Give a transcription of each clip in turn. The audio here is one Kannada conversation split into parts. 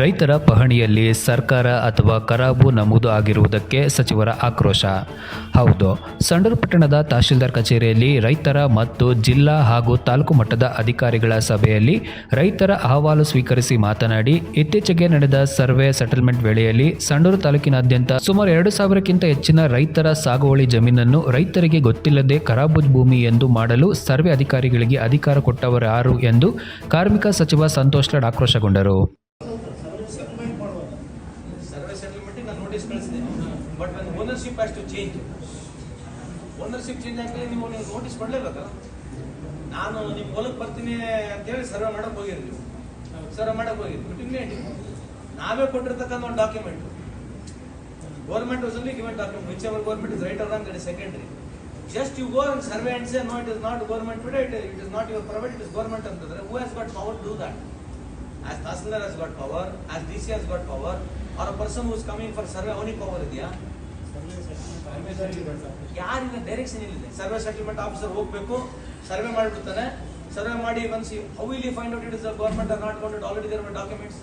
ರೈತರ ಪಹಣಿಯಲ್ಲಿ ಸರ್ಕಾರ ಅಥವಾ ಕರಾಬು ನಮೂದು ಆಗಿರುವುದಕ್ಕೆ ಸಚಿವರ ಆಕ್ರೋಶ. ಹೌದು, ಸಂಡೂರು ಪಟ್ಟಣದ ತಹಶೀಲ್ದಾರ್ ಕಚೇರಿಯಲ್ಲಿ ರೈತರ ಮತ್ತು ಜಿಲ್ಲಾ ಹಾಗೂ ತಾಲೂಕು ಮಟ್ಟದ ಅಧಿಕಾರಿಗಳ ಸಭೆಯಲ್ಲಿ ರೈತರ ಅಹವಾಲು ಸ್ವೀಕರಿಸಿ ಮಾತನಾಡಿ, ಇತ್ತೀಚೆಗೆ ನಡೆದ ಸರ್ವೆ ಸೆಟಲ್ಮೆಂಟ್ ವೇಳೆಯಲ್ಲಿ ಸಂಡೂರು ತಾಲೂಕಿನಾದ್ಯಂತ ಸುಮಾರು ಎರಡು ಸಾವಿರಕ್ಕಿಂತ ಹೆಚ್ಚಿನ ರೈತರ ಸಾಗುವಳಿ ಜಮೀನನ್ನು ರೈತರಿಗೆ ಗೊತ್ತಿಲ್ಲದೆ ಕರಾಬು ಭೂಮಿ ಎಂದು ಮಾಡಲು ಸರ್ವೆ ಅಧಿಕಾರಿಗಳಿಗೆ ಅಧಿಕಾರ ಕೊಟ್ಟವರು ಯಾರು ಎಂದು ಕಾರ್ಮಿಕ ಸಚಿವ ಸಂತೋಷ್ ಲಾಡ್ ಆಕ್ರೋಶಗೊಂಡರು ಸರ್ವೆ ಸೆಟಲ್ಮೆಂಟಿಗೆ ನಾನು ನೋಟಿಸ್ ಕಳಿಸಿದೆ ಬಟ್ ನನ್ನ ಓನರ್ಶಿಪ್ ಹ್ಯಾಸ್ ಶಿಫ್ಟ್ ಚೇಂಜ್ ಆಗಲಿ ನೀವು ನೀವು ನೋಟಿಸ್ ಕೊಡಲೇಬೇಕಲ್ಲ ನಾನು ನಿಮ್ಮ ಹೊಲಕ್ಕೆ ಬರ್ತೀನಿ ಅಂತೇಳಿ ಸರ್ವೆ ಮಾಡಕ್ಕೆ ಹೋಗಿರಿ ನೀವು ಸರ್ವೆ ಮಾಡೋಕೆ ಹೋಗಿರಿ ಬಟ್ ನಾವೇ ಕೊಟ್ಟಿರ್ತಕ್ಕಂಥ ಒಂದು document government was only given document which ever government is right our that secondary just you go and survey and say no it is not government ಬಿಡ it it is not your private it is government ಅಂತಂದ್ರೆ who has got power do that as tahsildar has got power as D C has got power a person who is coming for survey ಅವನಿಗೆ ಪವರ್ ಇದೆಯಾ? ಯಾರಿಲ್ಲ ಡೈರೆಕ್ಷನ್ ಇಲ್ಲ ಸರ್ವೆ ಸೆಟಲ್ಮೆಂಟ್ ಆಫೀಸರ್ ಹೋಗ್ಬೇಕು ಸರ್ವೆ ಮಾಡಿಬಿಡ್ತಾನೆ. ಸರ್ವೆ ಮಾಡಿ ಬನ್ಸಿ how will you find out it is the government are not already there documents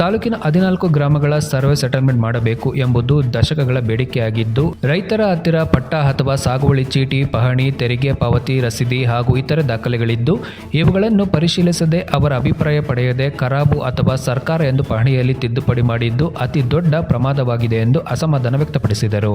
ತಾಲೂಕಿನ ಹದಿನಾಲ್ಕು ಗ್ರಾಮಗಳ ಸರ್ವೆ ಸೆಟಲ್ಮೆಂಟ್ ಮಾಡಬೇಕು ಎಂಬುದು ದಶಕಗಳ ಬೇಡಿಕೆಯಾಗಿದ್ದು, ರೈತರ ಹತ್ತಿರ ಪಟ್ಟ ಅಥವಾ ಸಾಗುವಳಿ ಚೀಟಿ, ಪಹಣಿ, ತೆರಿಗೆ, ಪಾವತಿ, ರಸೀದಿ ಹಾಗೂ ಇತರೆ ದಾಖಲೆಗಳಿದ್ದು, ಇವುಗಳನ್ನು ಪರಿಶೀಲಿಸದೆ ಅವರ ಅಭಿಪ್ರಾಯ ಪಡೆಯದೆ ಖರಾಬು ಅಥವಾ ಸರ್ಕಾರ ಎಂದು ಪಹಣಿಯಲ್ಲಿ ತಿದ್ದುಪಡಿ ಮಾಡಿದ್ದು ಅತಿ ದೊಡ್ಡ ಪ್ರಮಾದವಾಗಿದೆ ಎಂದು ಅಸಮಾಧಾನ ವ್ಯಕ್ತಪಡಿಸಿದರು.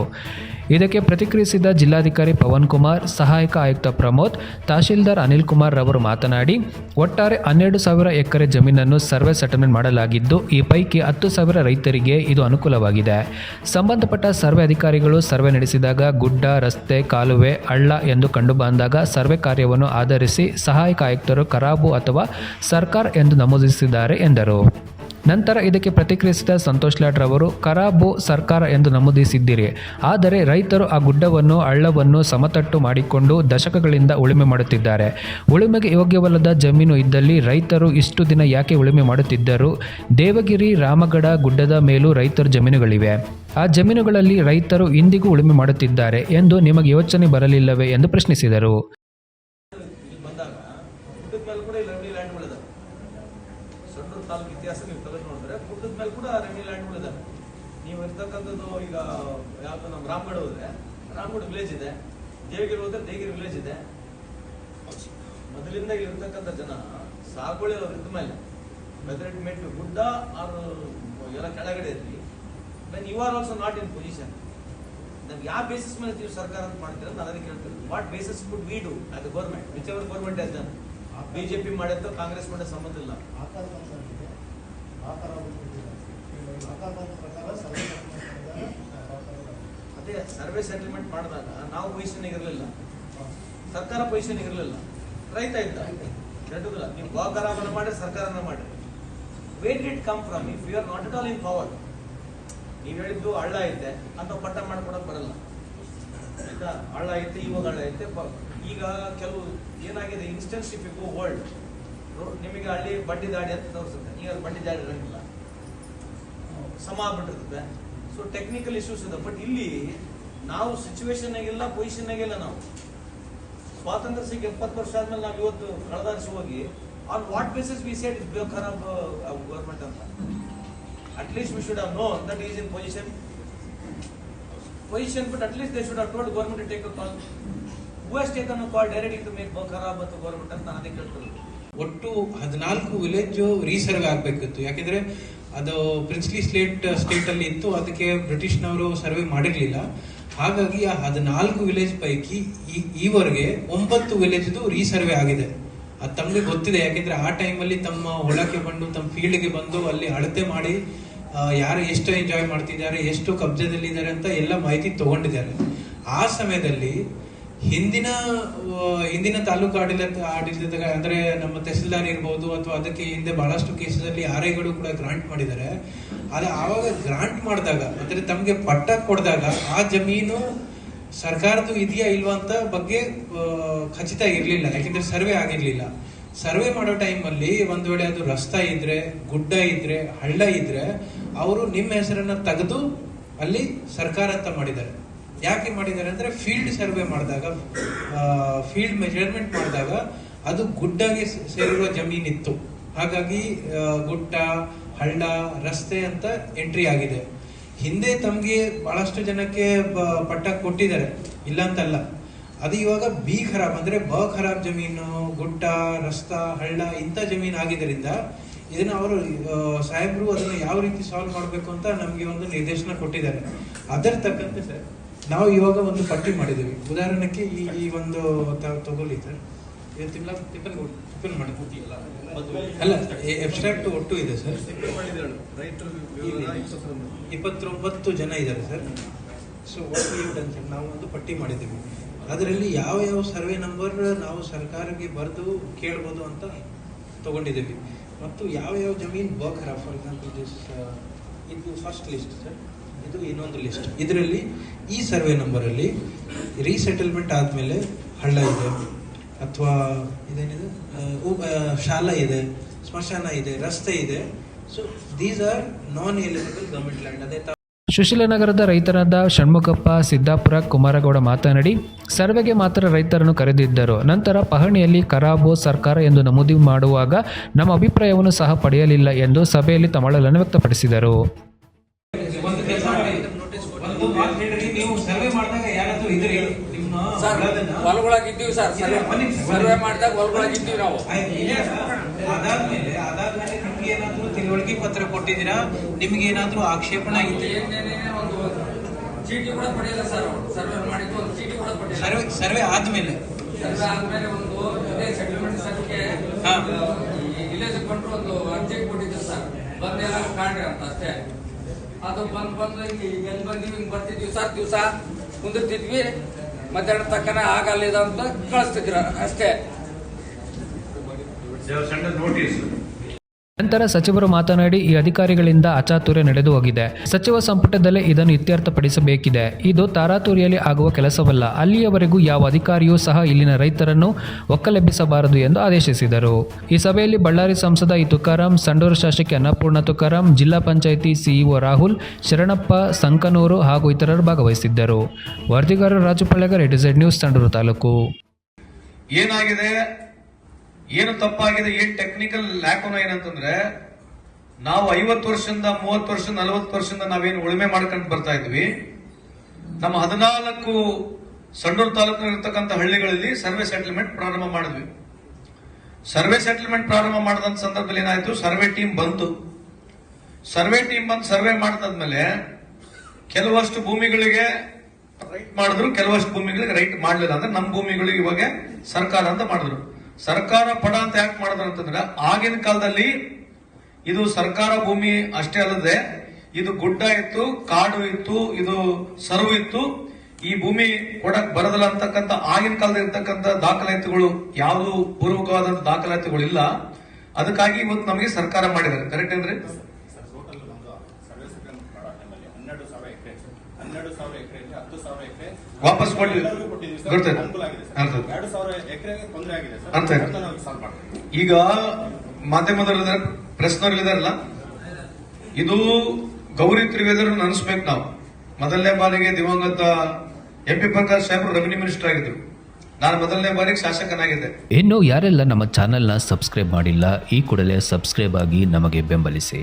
ಇದಕ್ಕೆ ಪ್ರತಿಕ್ರಿಯಿಸಿದ ಜಿಲ್ಲಾಧಿಕಾರಿ ಪವನ್ ಕುಮಾರ್, ಸಹಾಯಕ ಆಯುಕ್ತ ಪ್ರಮೋದ್, ತಹಶೀಲ್ದಾರ್ ಅನಿಲ್ ಕುಮಾರ್ ರವರು ಮಾತನಾಡಿ, ಒಟ್ಟಾರೆ ಹನ್ನೆರಡು ಸಾವಿರ ಎಕರೆ ಜಮೀನನ್ನು ಸರ್ವೆ ಸೆಟಲ್ಮೆಂಟ್ ಮಾಡಲಾಗಿದ್ದು ಈ ಪೈಕಿ ಹತ್ತು ಸಾವಿರ ರೈತರಿಗೆ ಇದು ಅನುಕೂಲವಾಗಿದೆ. ಸಂಬಂಧಪಟ್ಟ ಸರ್ವೆ ಅಧಿಕಾರಿಗಳು ಸರ್ವೆ ನಡೆಸಿದಾಗ ಗುಡ್ಡ, ರಸ್ತೆ, ಕಾಲುವೆ, ಹಳ್ಳ ಎಂದು ಕಂಡುಬಂದಾಗ ಸರ್ವೆ ಕಾರ್ಯವನ್ನು ಆಧರಿಸಿ ಸಹಾಯಕ ಆಯುಕ್ತರು ಕರಾಬು ಅಥವಾ ಸರ್ಕಾರ್ ಎಂದು ನಮೂದಿಸಿದ್ದಾರೆ ಎಂದರು. ನಂತರ ಇದಕ್ಕೆ ಪ್ರತಿಕ್ರಿಯಿಸಿದ ಸಂತೋಷ್ ರವರು ಕರಾಬೋ ಸರ್ಕಾರ ಎಂದು ನಮೂದಿಸಿದ್ದೀರಿ. ಆದರೆ ರೈತರು ಆ ಗುಡ್ಡವನ್ನು, ಹಳ್ಳವನ್ನು ಸಮತಟ್ಟು ಮಾಡಿಕೊಂಡು ದಶಕಗಳಿಂದ ಉಳುಮೆ ಮಾಡುತ್ತಿದ್ದಾರೆ. ಉಳುಮೆಗೆ ಯೋಗ್ಯವಲ್ಲದ ಜಮೀನು ಇದ್ದಲ್ಲಿ ರೈತರು ಇಷ್ಟು ದಿನ ಯಾಕೆ ಉಳುಮೆ ಮಾಡುತ್ತಿದ್ದರು? ದೇವಗಿರಿ ರಾಮಗಡ ಗುಡ್ಡದ ಮೇಲೂ ರೈತರ ಜಮೀನುಗಳಿವೆ. ಆ ಜಮೀನುಗಳಲ್ಲಿ ರೈತರು ಇಂದಿಗೂ ಉಳುಮೆ ಮಾಡುತ್ತಿದ್ದಾರೆ ಎಂದು ನಿಮಗೆ ಯೋಚನೆ ಬರಲಿಲ್ಲವೇ? ಎಂದು ಪ್ರಶ್ನಿಸಿದರು ಇಲ್ಲಿ ಬಂದಾಗ ಗುಡ್ಡದ ಮೇಲೆ ಕೂಡ ಇಲ್ಲಿ ರೆಮಿಡಿ ಲ್ಯಾಂಡ್ಗಳಿದಾವೆ ಸಂಡೂರು ತಾಲೂಕು ಇತಿಹಾಸ ನೀವು ತೆಗೆದು ನೋಡಿದ್ರೆ ಗುಡ್ಡದ ಮೇಲೆ ಕೂಡ ರೆಮಿಡಿ ಲ್ಯಾಂಡ್ಗಳಿದಾವೆ ನೀವು ಇರ್ತಕ್ಕಂಥದ್ದು ಈಗ ಯಾವುದು ನಮ್ಮ ರಾಮಗಢ ಹೋದ್ರೆ ರಾಮಗಢ ವಿಲೇಜ್ ಇದೆ ದೇವಗಿರಿ ಹೋದ್ರೆ ದೇವಗಿರಿ ವಿಲೇಜ್ ಇದೆ. ಮೊದಲಿಂದ ಇಲ್ಲಿ ಇರ್ತಕ್ಕಂಥ ಜನ ಸಾಗುವಳಿ ಅವ್ರ ಮೇಲೆ ವೆದರ್ ಇಟ್ ಗುಡ್ಡ ಆರ್ ಎಲ್ಲ ಕೆಳಗಡೆ ಇರಲಿ. Then you are also not in position ನಮ್ಗೆ ಯಾವ ಬೇಸಿಸ್ ಮೇಲೆ ನೀವು ಸರ್ಕಾರ ಅಂತ ಮಾಡ್ತೀರ ನಾನು ಅದಕ್ಕೆ ಕೇಳ್ತೀನಿ what basis could we do as government which our government has done BJP ಮಾಡಿದ್ದು, ಕಾಂಗ್ರೆಸ್ ಮಾಡಿದ ಸಂಬಂಧ ಇಲ್ಲ. ಆಕಾರ ಅದೇ ಸರ್ವೆ ಸೆಟಲ್ಮೆಂಟ್ ಮಾಡಿದಾಗ ನಾವು ಪೊಸಿಷನ್ಗೆ ಇರಲಿಲ್ಲ. ಸರ್ಕಾರ ಪೊಸಿಷನ್ಗೆ ಇರಲಿಲ್ಲ. ರೈತ ಇದ್ದ. ಎರಡೂಲ್ಲ ನೀವು ಗೋಕರಾಮನ ಮಾಡಿ ಸರ್ಕಾರನ ಮಾಡಿ wait it come from if you are not at all in power ನೀವು ಹೇಳಿದ್ದು ಹಳ್ಳ ಐತೆ, ಅಂತ ಪಟ್ಟ ಮಾಡ್ಕೊಡಕ್ ಬರಲ್ಲ. ಆಯ್ತಾ? ಹಳ್ಳ ಐತೆ, ಇವಾಗ ಹಳ್ಳ ಐತೆ. ಈಗ ಕೆಲವು ಏನಾಗಿದೆ ಇನ್ಸ್ಟೆನ್ಸ್ ಇಫ್ ಯು ನಿಮಗೆ ಹಳ್ಳಿ ಬಡ್ಡಿ ದಾಡಿ ಅಂತ ತೋರಿಸುತ್ತೆ. ನೀವು ಬಡ್ಡಿ ಬಂಡಿ ದಾಡಿ ಇರಂಗಿಲ್ಲ. ಸಮ ಆಗ್ಬಿಟ್ಟಿರ್ತದೆ ಸೊ ಟೆಕ್ನಿಕಲ್ ಇಶ್ಯೂಸ್ ಇದೆ. ಬಟ್ ಇಲ್ಲಿ ನಾವು ಸಿಚುವೇಶನ್ ಆಗಿಲ್ಲ ಪೊಸಿಷನ್ ಆಗಿಲ್ಲ ನಾವು. ಸ್ವಾತಂತ್ರ್ಯ ಸಿಕ್ಕ ಎಪ್ಪತ್ತು ವರ್ಷ ಆದ್ಮೇಲೆ ನಾವು ಇವತ್ತು ಕಳೆದಾರಿಸಿ ಹೋಗಿ on what basis we state is ಖರಾಬ್ ಗೌರ್ಮೆಂಟ್ ಅಂತ? At least we should have know that is in position position but at least they should have told government take a call who has taken a call direct to make ಖರಾಬ್ ಮತ್ತು ಗೌರ್ಮೆಂಟ್ ಅಂತ ನಾನು ಕೇಳ್ತಿರೋದು. ಒಟ್ಟು ಹದಿನಾಲ್ಕು ವಿಲೇಜು ರೀಸರ್ವ್ ಆಗಬೇಕಿತ್ತು. ಯಾಕೆಂದ್ರೆ ಅದು ಪ್ರಿನ್ಸ್ಲಿ ಸ್ಲೇಟ್ ಸ್ಟೇಟ್ ಅಲ್ಲಿ ಇತ್ತು. ಅದಕ್ಕೆ ಬ್ರಿಟಿಷ್ನವರು ಸರ್ವೆ ಮಾಡಿರಲಿಲ್ಲ. ಹಾಗಾಗಿ ಆ ಹದಿನಾಲ್ಕು ವಿಲೇಜ್ ಪೈಕಿ ಈವರೆಗೆ ಒಂಬತ್ತು ವಿಲೇಜ್ದು ರೀಸರ್ವೆ ಆಗಿದೆ. ಅದು ತಮಗೆ ಗೊತ್ತಿದೆ. ಯಾಕೆಂದ್ರೆ ಆ ಟೈಮಲ್ಲಿ ತಮ್ಮ ಒಳಕ್ಕೆ ಬಂದು, ತಮ್ಮ ಫೀಲ್ಡ್ಗೆ ಬಂದು ಅಲ್ಲಿ ಅಳತೆ ಮಾಡಿ ಯಾರು ಎಷ್ಟು ಎಂಜಾಯ್ ಮಾಡ್ತಿದ್ದಾರೆ, ಎಷ್ಟು ಕಬ್ಜದಲ್ಲಿದ್ದಾರೆ ಅಂತ ಎಲ್ಲ ಮಾಹಿತಿ ತಗೊಂಡಿದ್ದಾರೆ. ಆ ಸಮಯದಲ್ಲಿ ಹಿಂದಿನ ಹಿಂದಿನ ತಾಲೂಕು ಆಡಳಿತ ಆಡಳಿತ ಅಂದ್ರೆ ನಮ್ಮ ತಹಸೀಲ್ದಾರ್ ಇರ್ಬೋದು ಅಥವಾ ಅದಕ್ಕೆ ಹಿಂದೆ ಬಹಳಷ್ಟು ಕೇಸಲ್ಲಿ ಆರ್ ಐಗಳು ಕೂಡ ಗ್ರಾಂಟ್ ಮಾಡಿದ್ದಾರೆ. ಆದ್ರೆ ಆವಾಗ ಗ್ರಾಂಟ್ ಮಾಡಿದಾಗ, ಅಂದ್ರೆ ತಮಗೆ ಪಟ್ಟ ಕೊಡಿದಾಗ ಆ ಜಮೀನು ಸರ್ಕಾರದ್ದು ಇದೆಯಾ ಇಲ್ವಾ ಅಂತ ಬಗ್ಗೆ ಖಚಿತ ಇರಲಿಲ್ಲ. ಯಾಕೆಂದ್ರೆ ಸರ್ವೆ ಆಗಿರ್ಲಿಲ್ಲ. ಸರ್ವೆ ಮಾಡೋ ಟೈಮಲ್ಲಿ ಒಂದು ವೇಳೆ ಅದು ರಸ್ತಾ ಇದ್ರೆ, ಗುಡ್ಡ ಇದ್ರೆ, ಹಳ್ಳ ಇದ್ರೆ, ಅವರು ನಿಮ್ಮ ಹೆಸರನ್ನ ತೆಗೆದು ಅಲ್ಲಿ ಸರ್ಕಾರ ಅಂತ ಮಾಡಿದ್ದಾರೆ. ಯಾಕೆ ಮಾಡಿದ್ದಾರೆ ಅಂದ್ರೆ ಫೀಲ್ಡ್ ಸರ್ವೆ ಮಾಡಿದಾಗ ಫೀಲ್ಡ್ ಮೆಜರ್ಮೆಂಟ್ ಮಾಡಿದಾಗ ಅದು ಗುಡ್ಡಗೆ ಸೇರಿರುವ ಜಮೀನಿತ್ತು. ಹಾಗಾಗಿ ಗುಡ್ಡ, ಹಳ್ಳ, ರಸ್ತೆ ಅಂತ ಎಂಟ್ರಿ ಆಗಿದೆ. ಹಿಂದೆ ತಮಗೆ ಬಹಳಷ್ಟು ಜನಕ್ಕೆ ಪಟ್ಟ ಕೊಟ್ಟಿದ್ದಾರೆ. ಇಲ್ಲ ಅಂತಲ್ಲ ಅದು ಇವಾಗ ಬಿ ಖರಾಬ್, ಅಂದ್ರೆ ಬ ಖರಾಬ್ ಜಮೀನು, ಗುಡ್ಡ, ರಸ್ತ, ಹಳ್ಳ, ಇಂಥ ಜಮೀನು ಆಗಿದ್ದರಿಂದ ಇದನ್ನ ಅವರು ಸಾಹೇಬ್ರು ಅದನ್ನ ಯಾವ ರೀತಿ ಸಾಲ್ವ್ ಮಾಡಬೇಕು ಅಂತ ನಮಗೆ ಒಂದು ನಿರ್ದೇಶನ ಕೊಟ್ಟಿದ್ದಾರೆ. ಅದರ ತಕ್ಕಂತೆ ಸರ್ ನಾವು ಇವಾಗ ಒಂದು ಪಟ್ಟಿ ಮಾಡಿದ್ದೀವಿ. ಉದಾಹರಣೆಗೆ ಈ ಈ ಒಂದು ತಗೊಳ್ಳಿ ಸರ್ ಇದು ತಿಂಗಳ ಟಿಫನ್ ಟಿಫನ್ ಮಾಡಿ. ಅಲ್ಲ ಎಬ್ಸ್ಟ್ರಾಕ್ಟ್ ಒಟ್ಟು ಇದೆ ಸರ್. ಇಪ್ಪತ್ತೊಂಬತ್ತು ಜನ ಇದ್ದಾರೆ ಸರ್. ಸೊ ಒಟ್ಟು ಅಂತ ನಾವು ಒಂದು ಪಟ್ಟಿ ಮಾಡಿದ್ದೀವಿ. ಅದರಲ್ಲಿ ಯಾವ ಯಾವ ಸರ್ವೆ ನಂಬರ್ ನಾವು ಸರ್ಕಾರಕ್ಕೆ ಬರೆದು ಕೇಳ್ಬೋದು ಅಂತ ತಗೊಂಡಿದ್ದೀವಿ. ಮತ್ತು ಯಾವ ಯಾವ ಜಮೀನು ಬಖರ ಫಾರ್ ಎಕ್ಸಾಂಪಲ್ ದಿಸ್ ಇದು ಫಸ್ಟ್ ಲಿಸ್ಟ್ ಸರ್. ಇದು ಇನ್ನೊಂದು ಲಿಸ್ಟ್. ಇದರಲ್ಲಿ ಈ ಸರ್ವೆ ನಂಬರಲ್ಲಿ ರೀಸೆಟಲ್ಮೆಂಟ್ ಆದಮೇಲೆ ಹಳ್ಳ ಇದೆ, ಅಥವಾ ಇದೇನಿದೆ? ಶಾಲಾ ಇದೆ, ಸ್ಮಶಾನ ಇದೆ, ರಸ್ತೆ ಇದೆ. So these are non eligible government land ಅದೇ ಸುಶೀಲನಗರದ ರೈತರಾದ ಷಣ್ಮುಖಪ್ಪ, ಸಿದ್ದಾಪುರ, ಕುಮಾರಗೌಡ ಮಾತನಾಡಿ, ಸರ್ವೆಗೆ ಮಾತ್ರ ರೈತರನ್ನು ಕರೆದಿದ್ದರು. ನಂತರ ಪಹಣಿಯಲ್ಲಿ ಕರಾಬೋ ಸರ್ಕಾರ ಎಂದು ನಮೂದಿ ಮಾಡುವಾಗ ನಮ್ಮ ಅಭಿಪ್ರಾಯವನ್ನು ಸಹ ಪಡೆಯಲಿಲ್ಲ ಎಂದು ಸಭೆಯಲ್ಲಿ ತಮಳಲನ್ನು ವ್ಯಕ್ತಪಡಿಸಿದರು ಒಂದು ಮಾತು ಹೇಳ್ರಿ ನೀವು ಸರ್ವೆ ಮಾಡಿದಾಗ ಯಾರಾದ್ರೂ ಇದ್ರಿ ನಿಮ್ಮ ಸರ್ ಹೊಲದನ್ನ? ಹೊಲಗೊಳಗಿದ್ದೀವಿ ಸರ್ ಸರ್ವೆ ಮಾಡಿದಾಗ. ಮಾಡಿದಾಗ ಹೊಲಗೊಳಗಿದ್ದೀವಿ ನಾವು. ಅದಾದ್ಮೇಲೆ ಅದಾದ್ಮೇಲೆ ನಿಮ್ಗೆ ಏನಾದ್ರೂ ತಿಳುವಳಿಕೆ ಪತ್ರ ಕೊಟ್ಟಿದ್ದೀರಾ? ನಿಮ್ಗೆ ಏನಾದ್ರೂ ಆಕ್ಷೇಪಣೆ ಆಗಿತ್ತು ಚೀಟಿ ಕೂಡ ಪಡೆಯಲ್ಲ ಸರ್. ಸರ್ವೆ ಮಾಡಿದ್ದು ಒಂದು ಚೀಟಿ ಕೂಡ ಪಡೆಯಲ್ಲ. ಸರ್ವೆ ಸರ್ವೆ ಆದ್ಮೇಲೆ. ಸರ್ವೆ ಆದ್ಮೇಲೆ ಒಂದು ಇದೇ ಸೆಟಲ್ಮೆಂಟ್ ಸರ್ಕ್ಕೆ ಹಾ. ವಿಲೇಜ್ ಕೊಟ್ಟರು ಒಂದು ಅರ್ಜಿ ಕೊಟ್ಟಿದ್ರು ಸರ್. ಬಂದೆಲ್ಲ ಕಾಣ್ರಿ ಅಂತ ಅಷ್ಟೇ. ಅದು ಬಂದು ಬಂದು ಎಲ್ಲಿ ಬಂದಿವಿ, ಹಿಂಗೆ ಬರ್ತಿದ್ವಿ ದಿವಸ ದಿವಸ ಕುಂದಿರ್ತಿದ್ವಿ. ಮಧ್ಯಾಹ್ನ ತಕ್ಕನ ಆಗಲ್ಲ ಅಂತ ಕಳಿಸ್ತಿದ್ರು ಅಷ್ಟೇ. ನಂತರ ಸಚಿವರು ಮಾತನಾಡಿ, ಈ ಅಧಿಕಾರಿಗಳಿಂದ ಅಚಾತುರ್ಯ ನಡೆದು ಹೋಗಿದೆ. ಸಚಿವ ಸಂಪುಟದಲ್ಲೇ ಇದನ್ನು ಇತ್ಯರ್ಥಪಡಿಸಬೇಕಿದೆ. ಇದು ತಾರಾತುರಿಯಲ್ಲಿ ಆಗುವ ಕೆಲಸವಲ್ಲ. ಅಲ್ಲಿಯವರೆಗೂ ಯಾವ ಅಧಿಕಾರಿಯೂ ಸಹ ಇಲ್ಲಿನ ರೈತರನ್ನು ಒಕ್ಕಲೆಬ್ಬಿಸಬಾರದು ಎಂದು ಆದೇಶಿಸಿದರು. ಈ ಸಭೆಯಲ್ಲಿ ಬಳ್ಳಾರಿ ಸಂಸದ ಈ ತುಕಾರಾಂ, ಸಂಡೂರು ಶಾಸಕಿ ಅನ್ನಪೂರ್ಣ ತುಕಾರಾಂ, ಜಿಲ್ಲಾ ಪಂಚಾಯಿತಿ ಸಿಇಒ ರಾಹುಲ್, ಶರಣಪ್ಪ, ಸಂಕನೂರು ಹಾಗೂ ಇತರರು ಭಾಗವಹಿಸಿದ್ದರು. ವರದಿಗಾರರು ರಾಜು ಪಳ್ಳಗರ್ ನ್ಯೂಸ್, ಸಂಡೂರು ತಾಲೂಕು. ಏನಾಗಿದೆ? ಏನು ತಪ್ಪಾಗಿದೆ, ಏನ್ ಟೆಕ್ನಿಕಲ್ ಲ್ಯಾಕೋನ ಏನಂತಂದ್ರೆ, ನಾವು ಐವತ್ತು ವರ್ಷದಿಂದ, ಮೂವತ್ತು ವರ್ಷ, ನಲವತ್ತು ವರ್ಷದಿಂದ ನಾವೇನು ಉಳುಮೆ ಮಾಡ್ಕೊಂಡು ಬರ್ತಾ ಇದ್ವಿ. ನಮ್ಮ ಹದಿನಾಲ್ಕು ಸಂಡೂರು ತಾಲೂಕಿನಲ್ಲಿರ್ತಕ್ಕಂಥ ಹಳ್ಳಿಗಳಲ್ಲಿ ಸರ್ವೆ ಸೆಟಲ್ಮೆಂಟ್ ಪ್ರಾರಂಭ ಮಾಡಿದ್ವಿ. ಸರ್ವೆ ಸೆಟಲ್ಮೆಂಟ್ ಪ್ರಾರಂಭ ಮಾಡಿದಂತ ಸಂದರ್ಭದಲ್ಲಿ ಏನಾಯ್ತು? ಸರ್ವೆ ಟೀಮ್ ಬಂತು. ಸರ್ವೆ ಟೀಮ್ ಬಂದು ಸರ್ವೆ ಮಾಡಿದಾದ್ಮೇಲೆ ಕೆಲವಷ್ಟು ಭೂಮಿಗಳಿಗೆ ರೈಟ್ ಮಾಡಿದ್ರು, ಕೆಲವಷ್ಟು ಭೂಮಿಗಳಿಗೆ ರೈಟ್ ಮಾಡಲಿಲ್ಲ ಅಂದ್ರೆ ನಮ್ಮ ಭೂಮಿಗಳಿಗೆ ಇವಾಗ ಸರ್ಕಾರ ಅಂತ ಮಾಡಿದ್ರು. ಸರ್ಕಾರ ಪಡ ಅಂತ ಯಾಕೆ ಮಾಡಿದ್ರು ಅಂತಂದ್ರೆ, ಆಗಿನ ಕಾಲದಲ್ಲಿ ಇದು ಸರ್ಕಾರ ಭೂಮಿ ಅಷ್ಟೇ ಅಲ್ಲದೆ, ಇದು ಗುಡ್ಡ ಇತ್ತು, ಕಾಡು ಇತ್ತು, ಇದು ಸರವು ಇತ್ತು. ಈ ಭೂಮಿ ಕೊಡಕ್ ಬರದಲ್ಲ ಅಂತಕ್ಕಂಥ, ಆಗಿನ ಕಾಲದಲ್ಲಿ ಇರ್ತಕ್ಕಂಥ ದಾಖಲಾತಿಗಳು ಯಾವುದು ಪೂರ್ವಕವಾದಂತ ದಾಖಲಾತಿಗಳು ಇಲ್ಲ ಅದಕ್ಕಾಗಿ ಇವತ್ತು ನಮಗೆ ಸರ್ಕಾರ ಮಾಡಿದ್ದಾರೆ. ಕರೆಕ್ಟ್ ಅಂದ್ರೆ ಹನ್ನೆರಡು ಸಾವಿರ ಎಕರೆ ಹನ್ನೆರಡು ಸಾವಿರ ಎಕರೆಯಲ್ಲಿ ಹತ್ತು ಸಾವಿರ ಎಕರೆ ವಾಪಸ್ ಕೊಟ್ಟಿವಿ. ಎಲ್ಲರಿಗೂ ಕೊಟ್ಟಿದ್ದೀವಿ ಸರ್. ಗೊತ್ತಾಯ್ತು. ಅನುಕೂಲ ಆಗಿದೆ ಅರ್ಥ ಸರ್ ಆಯ್ತು. ಎರಡು ತೊಂದರೆ ಆಗಿದೆ ಸರ್. ಅರ್ಥ ನಾವು ಸಾಲ್ವ್ ಮಾಡ್ತೀವಿ. ಈಗ ಮಾಧ್ಯಮದವ್ರು ಪ್ರೆಸ್ನವ್ರು ಇದಾರಲ್ಲ ಇದು ಗೌರಿ ತ್ರಿವೇದರು ಅನಿಸ್ಬೇಕು ನಾವು. ಮೊದಲನೇ ಬಾರಿಗೆ ದಿವಂಗತ ಎಂ ಪಿ ಪ್ರಕಾಶ್ ಸಾಹೇಬರು ರೆವಿನ್ಯೂ ಮಿನಿಸ್ಟರ್ ಆಗಿದ್ರು. ನಾನು ಮೊದಲನೇ ಬಾರಿಗೆ ಶಾಸಕನಾಗಿದ್ದೆ. ಇನ್ನು ಯಾರೆಲ್ಲ ನಮ್ಮ ಚಾನೆಲ್ನ ಸಬ್ಸ್ಕ್ರೈಬ್ ಮಾಡಿಲ್ಲ ಈ ಕೂಡಲೇ ಸಬ್ಸ್ಕ್ರೈಬ್ ಆಗಿ ನಮಗೆ ಬೆಂಬಲಿಸಿ.